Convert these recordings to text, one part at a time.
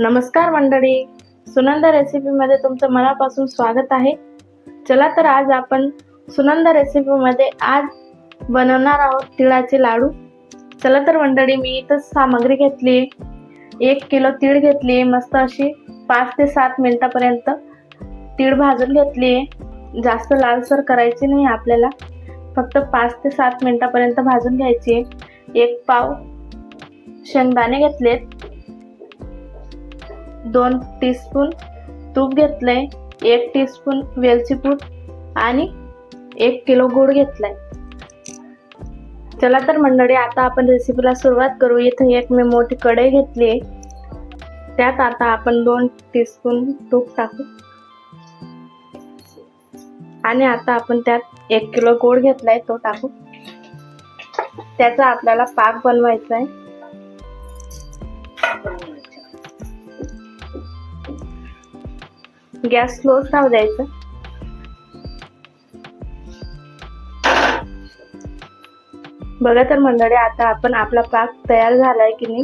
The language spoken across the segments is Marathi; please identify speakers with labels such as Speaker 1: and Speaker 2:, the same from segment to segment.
Speaker 1: नमस्कार मंडळी. सुनंदा रेसिपीमध्ये तुमचं मनापासून स्वागत आहे. चला तर आज आपण सुनंदा रेसिपीमध्ये आज बनवणार आहोत तिळाचे लाडू. चला तर मंडळी मी इथं सामग्री घेतली. एक किलो तीळ घेतली आहे मस्त अशी पाच ते सात मिनटापर्यंत तीळ भाजून घेतली. आहे जास्त लालसर करायची नाही आपल्याला. फक्त पाच ते सात मिनटापर्यंत भाजून घ्यायची. आहे एक पाव शेंगदाणे घेतलेत. दोन टीस्पून तूप घेतलंय एक टीस्पून वेलचीपूट आणि एक किलो गूळ घेतलाय. चला तर मंडळी आता आपण रेसिपीला सुरुवात करू. इथे एक मी मोठी कढई घेतली आहे. त्यात आता आपण दोन टीस्पून तूप टाकू. आणि आता आपण त्यात एक किलो गोड घेतलाय तो टाकू. त्याचा आपल्याला पाक बनवायचा आहे गॅस स्लो राहू द्यायचं. बघा तर मंडळी आता आपण आपला पाक तयार झालाय की नाही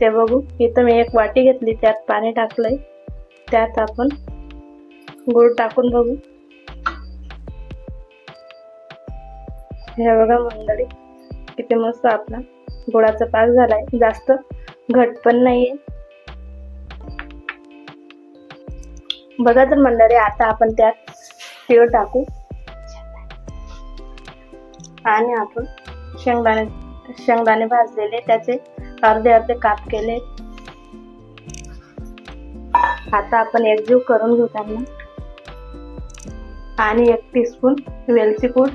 Speaker 1: ते बघू. इथं मी एक वाटी घेतली त्यात पाणी टाकलंय. त्यात आपण गुळ टाकून बघू. हे बघा मंडळी किती मस्त आपला गुळाचा पाक झालाय. जास्त घट पण नाहीये. बघा तर मंडळी आता आपण त्यात तीळ टाकू. आणि आपण शेंगदाणे शेंगदाणे भाजलेले त्याचे अर्धे अर्धे काप केले. आता आपण एकजीव करून घेऊ त्यांना. आणि एक टीस्पून वेलची पूड.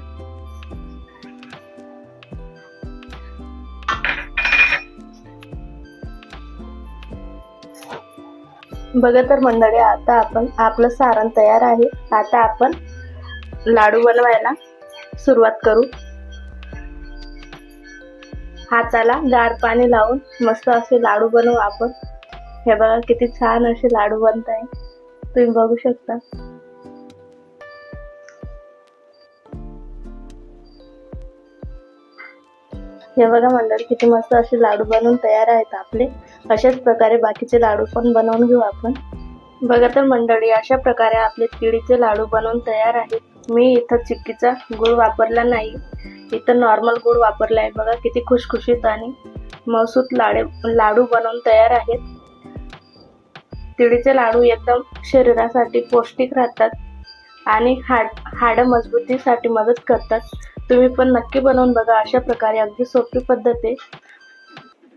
Speaker 1: बघा तर मंडळी आता आपण आपलं सारण तयार आहे. आता आपण लाडू बनवायला सुरुवात करू. हाताला गार पाणी लावून मस्त असे लाडू बनवू आपण. हे बघा किती छान असे लाडू बनत आहे तुम्ही बघू शकता. हे बघा मंडळी किती मस्त असे लाडू बनवून तयार आहेत आपले. अशाच प्रकारे बाकीचे लाडू पण बनवून घेऊ आपण. बघा तर मंडळी अशा प्रकारे आपले तिळीचे लाडू बनवून तयार आहेत. मी इथं चिक्कीचा गुळ वापरला नाही. इथं नॉर्मल गुळ वापरला आहे. बघा किती खुशखुशीत आणि मसूत लाडे लाडू बनवून तयार आहेत. तिळीचे लाडू एकदम शरीरासाठी पौष्टिक राहतात. आणि हाड हाडं मजबूतीसाठी मदत करतात. तुम्ही पण नक्की बनवून बघा अशा प्रकारे अगदी सोपी पद्धत आहे.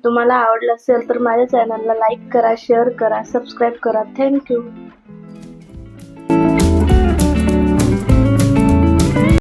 Speaker 1: तुम्हाला आवडलं असेल तर माझ्या चॅनलला लाईक करा शेअर करा सबस्क्राईब करा. थँक्यू